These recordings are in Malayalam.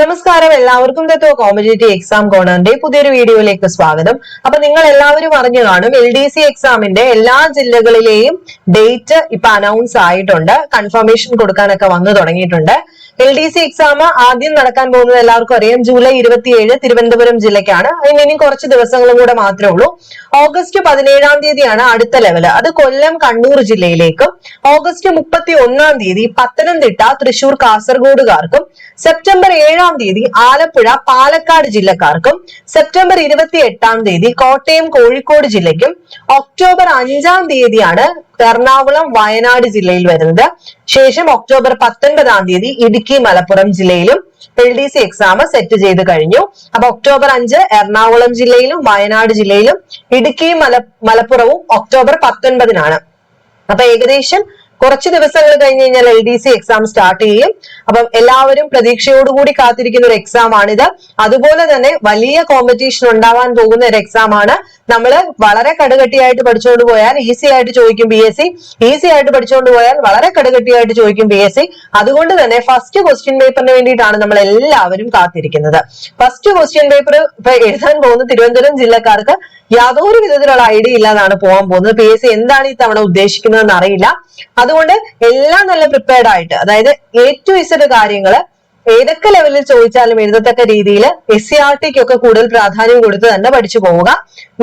നമസ്കാരം. എല്ലാവർക്കും തത്വ കോമ്പറ്റേറ്റീവ് എക്സാം കോണറിന്റെ പുതിയൊരു വീഡിയോയിലേക്ക് സ്വാഗതം. അപ്പൊ നിങ്ങൾ എല്ലാവരും അറിഞ്ഞു കാണും എൽ ഡി സി എക്സാമിന്റെ എല്ലാ ജില്ലകളിലെയും ഡേറ്റ് ഇപ്പൊ അനൗൺസ് ആയിട്ടുണ്ട്. കൺഫർമേഷൻ കൊടുക്കാനൊക്കെ വന്നു തുടങ്ങിയിട്ടുണ്ട്. എൽ ഡി സി എക്സാം ആദ്യം നടക്കാൻ പോകുന്നത് എല്ലാവർക്കും അറിയാം. ജൂലൈ ഇരുപത്തിയേഴ് തിരുവനന്തപുരം ജില്ലയ്ക്കാണ്. അതിന് ഇനി കുറച്ച് ദിവസങ്ങളും കൂടെ മാത്രമേ ഉള്ളൂ. ഓഗസ്റ്റ് പതിനേഴാം തീയതിയാണ് അടുത്ത ലെവൽ അത് കൊല്ലം കണ്ണൂർ ജില്ലയിലേക്കും. ഓഗസ്റ്റ് മുപ്പത്തി ഒന്നാം തീയതി പത്തനംതിട്ട തൃശൂർ കാസർഗോഡുകാർക്കും. സെപ്റ്റംബർ ഏഴാം തീയതി ആലപ്പുഴ പാലക്കാട് ജില്ലക്കാർക്കും സെപ്റ്റംബർ ഇരുപത്തി എട്ടാം തീയതി കോട്ടയം കോഴിക്കോട് ജില്ലയ്ക്കും ഒക്ടോബർ അഞ്ചാം തീയതിയാണ് എറണാകുളം വയനാട് ജില്ലയിൽ വരുന്നത്. ശേഷം ഒക്ടോബർ പത്തൊൻപതാം തീയതി ഇടുക്കി മലപ്പുറം ജില്ലയിലും L D C exam set ചെയ്ത് കഴിഞ്ഞു. അപ്പൊ ഒക്ടോബർ അഞ്ച് എറണാകുളം ജില്ലയിലും വയനാട് ജില്ലയിലും ഇടുക്കി മല മലപ്പുറവും ഒക്ടോബർ പത്തൊൻപതിനാണ്. അപ്പൊ ഏകദേശം കുറച്ച് ദിവസങ്ങൾ കഴിഞ്ഞ് കഴിഞ്ഞാൽ L D C exam start ചെയ്യും. അപ്പം എല്ലാവരും പ്രതീക്ഷയോടുകൂടി കാത്തിരിക്കുന്ന ഒരു എക്സാം ആണിത്. അതുപോലെ തന്നെ വലിയ കോമ്പറ്റീഷൻ ഉണ്ടാവാൻ പോകുന്ന ഒരു എക്സാം ആണ്. നമ്മൾ വളരെ കടുകട്ടിയായിട്ട് പഠിച്ചുകൊണ്ട് പോയാൽ ഈസി ആയിട്ട് ചോദിക്കും ബി എസ് സി ഈസി ആയിട്ട് പഠിച്ചുകൊണ്ട് പോയാൽ വളരെ കടുകട്ടിയായിട്ട് ചോദിക്കും ബി എസ് സി അതുകൊണ്ട് തന്നെ ഫസ്റ്റ് ക്വസ്റ്റ്യൻ പേപ്പറിന് വേണ്ടിയിട്ടാണ് നമ്മൾ എല്ലാവരും കാത്തിരിക്കുന്നത്. ഫസ്റ്റ് ക്വസ്റ്റ്യൻ പേപ്പർ ഇപ്പൊ എഴുതാൻ പോകുന്ന തിരുവനന്തപുരം ജില്ലക്കാർക്ക് യാതൊരു വിധത്തിലുള്ള ഐഡിയ ഇല്ലാതാണ് പോകാൻ പോകുന്നത്. പി എസ് സി എന്താണ് ഈ തവണ ഉദ്ദേശിക്കുന്നതെന്ന് അറിയില്ല. അതുകൊണ്ട് എല്ലാം നല്ല പ്രിപ്പയർഡ് ആയിട്ട് അതായത് എ ടു ഇസഡ് കാര്യങ്ങൾ ഏതൊക്കെ ലെവലിൽ ചോദിച്ചാലും എഴുതത്തക്ക രീതിയിൽ എസ് സി ആർ ടിക്കൊക്കെ കൂടുതൽ പ്രാധാന്യം കൊടുത്ത് തന്നെ പഠിച്ചു പോവുക.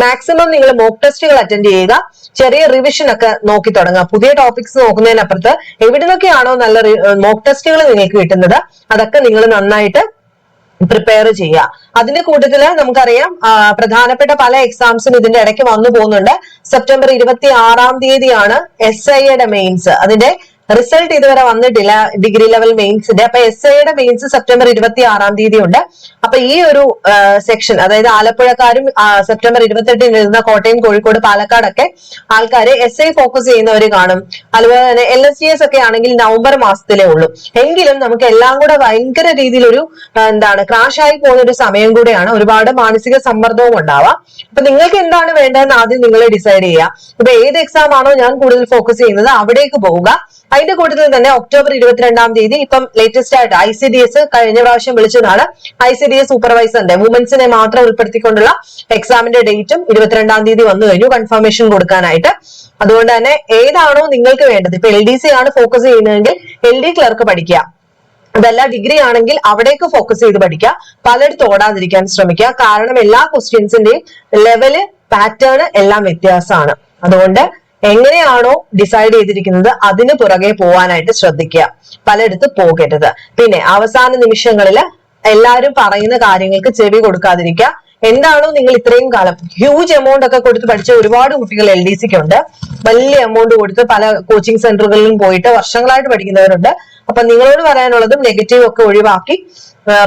മാക്സിമം നിങ്ങൾ മോക്ക് ടെസ്റ്റുകൾ അറ്റൻഡ് ചെയ്യുക. ചെറിയ റിവിഷൻ ഒക്കെ നോക്കി തുടങ്ങുക. പുതിയ ടോപ്പിക്സ് നോക്കുന്നതിനപ്പുറത്ത് എവിടെ നിന്നൊക്കെയാണോ നല്ല മോക്ക് ടെസ്റ്റുകൾ നിങ്ങൾക്ക് കിട്ടുന്നത് അതൊക്കെ നിങ്ങൾ നന്നായിട്ട് പ്രിപ്പയർ ചെയ്യുക അതിന്റെ കൂട്ടത്തിൽ നമുക്കറിയാം പ്രധാനപ്പെട്ട പല എക്സാംസും ഇതിന്റെ ഇടയ്ക്ക് വന്നു പോകുന്നുണ്ട്. സെപ്റ്റംബർ ഇരുപത്തി ആറാം തീയതിയാണ് എസ് ഐയുടെ മെയിൻസ് അതിന്റെ റിസൾട്ട് ഇതുവരെ വന്നിട്ടില്ല ഡിഗ്രി ലെവൽ മെയിൻസിന്റെ അപ്പൊ എസ് ഐയുടെ മെയിൻസ് സെപ്റ്റംബർ ഇരുപത്തി ആറാം തീയതി ഉണ്ട് അപ്പൊ ഈ ഒരു സെക്ഷൻ അതായത് ആലപ്പുഴക്കാരും സെപ്റ്റംബർ ഇരുപത്തെട്ടിന് എഴുതുന്ന കോട്ടയം കോഴിക്കോട് പാലക്കാടൊക്കെ ആൾക്കാര് എസ് ഐ ഫോക്കസ് ചെയ്യുന്നവർ കാണും. അതുപോലെ തന്നെ എൽ എസ് സി എസ് ഒക്കെ ആണെങ്കിൽ നവംബർ മാസത്തിലേ ഉള്ളൂ. എങ്കിലും നമുക്ക് എല്ലാം കൂടെ ഭയങ്കര രീതിയിലൊരു എന്താണ് ക്രാഷ് ആയി പോകുന്ന ഒരു സമയം കൂടെയാണ് ഒരുപാട് മാനസിക സമ്മർദ്ദവും ഉണ്ടാവാം അപ്പൊ നിങ്ങൾക്ക് എന്താണ് വേണ്ടതെന്ന് ആദ്യം നിങ്ങൾ ഡിസൈഡ് ചെയ്യുക. ഇപ്പൊ ഏത് എക്സാം ആണോ ഞാൻ കൂടുതൽ ഫോക്കസ് ചെയ്യുന്നത് അവിടേക്ക് പോവുക അതിന്റെ കൂട്ടത്തിൽ തന്നെ ഒക്ടോബർ ഇരുപത്തിരണ്ടാം തീയതി ഇപ്പം ലേറ്റസ്റ്റ് ആയിട്ട് ഐ സി ഡി എസ് കഴിഞ്ഞ പ്രാവശ്യം വിളിച്ചതാണ്. ഐ സി ഡി എസ് സൂപ്പർവൈസറിന്റെ വുമൻസിനെ മാത്രം ഉൾപ്പെടുത്തിക്കൊണ്ടുള്ള എക്സാമിന്റെ ഡേറ്റും ഇരുപത്തിരണ്ടാം തീയതി വന്നു കഴിഞ്ഞു കൺഫർമേഷൻ കൊടുക്കാനായിട്ട്. അതുകൊണ്ട് തന്നെ ഏതാണോ നിങ്ങൾക്ക് വേണ്ടത്. ഇപ്പൊ എൽ ഡി സി ആണ് ഫോക്കസ് ചെയ്യുന്നതെങ്കിൽ എൽ ഡി ക്ലർക്ക് പഠിക്കുക. അതല്ല ഡിഗ്രി ആണെങ്കിൽ അവിടേക്ക് ഫോക്കസ് ചെയ്ത് പഠിക്കുക. പലയിടത്ത് ഓടാതിരിക്കാൻ ശ്രമിക്കുക. കാരണം എല്ലാ ക്വസ്റ്റ്യൻസിന്റെയും ലെവൽ പാറ്റേൺ എല്ലാം വ്യത്യാസമാണ്. അതുകൊണ്ട് എങ്ങനെയാണോ ഡിസൈഡ് ചെയ്തിരിക്കുന്നത് അതിന് പുറകെ പോവാനായിട്ട് ശ്രദ്ധിക്കുക. പലയിടത്ത് പോകരുത്. പിന്നെ അവസാന നിമിഷങ്ങളിൽ എല്ലാവരും പറയുന്ന കാര്യങ്ങൾക്ക് ചെവി കൊടുക്കാതിരിക്കുക. എന്താണോ നിങ്ങൾ ഇത്രയും കാലം ഹ്യൂജ് എമൗണ്ട് ഒക്കെ കൊടുത്ത് പഠിച്ച ഒരുപാട് കുട്ടികൾ എൽ ഡി സിക്ക് ഉണ്ട്. വലിയ എമൗണ്ട് കൊടുത്ത് പല കോച്ചിങ് സെന്ററുകളിലും പോയിട്ട് വർഷങ്ങളായിട്ട് പഠിക്കുന്നവരുണ്ട്. അപ്പൊ നിങ്ങളോട് പറയാനുള്ളതും നെഗറ്റീവ് ഒക്കെ ഒഴിവാക്കി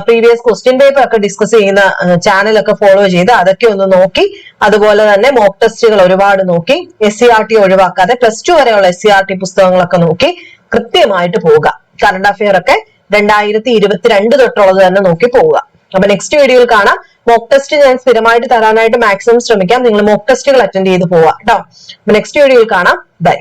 പ്രീവിയസ് ക്വസ്റ്റ്യൻ പേപ്പർ ഒക്കെ ഡിസ്കസ് ചെയ്യുന്ന ചാനലൊക്കെ ഫോളോ ചെയ്ത് അതൊക്കെ ഒന്ന് നോക്കി അതുപോലെ തന്നെ മോക്ക് ടെസ്റ്റുകൾ ഒരുപാട് നോക്കി എസ് സി ആർ ടി ഒഴിവാക്കാതെ പ്ലസ് ടു വരെയുള്ള എസ് സി ആർ ടി പുസ്തകങ്ങളൊക്കെ നോക്കി കൃത്യമായിട്ട് പോവുക. കറണ്ട് അഫെയർ ഒക്കെ രണ്ടായിരത്തി ഇരുപത്തിരണ്ട് തൊട്ടുള്ളത് തന്നെ നോക്കി പോവുക. അപ്പൊ നെക്സ്റ്റ് വീഡിയോയിൽ കാണാം. മോക്ക് ടെസ്റ്റ് ഞാൻ സ്ഥിരമായിട്ട് തരാനായിട്ട് മാക്സിമം ശ്രമിക്കാം. നിങ്ങൾ മോക്ക് ടെസ്റ്റുകൾ അറ്റൻഡ് ചെയ്ത് പോവുക കേട്ടോ. അപ്പൊ നെക്സ്റ്റ് വീഡിയോയിൽ കാണാം. ബൈ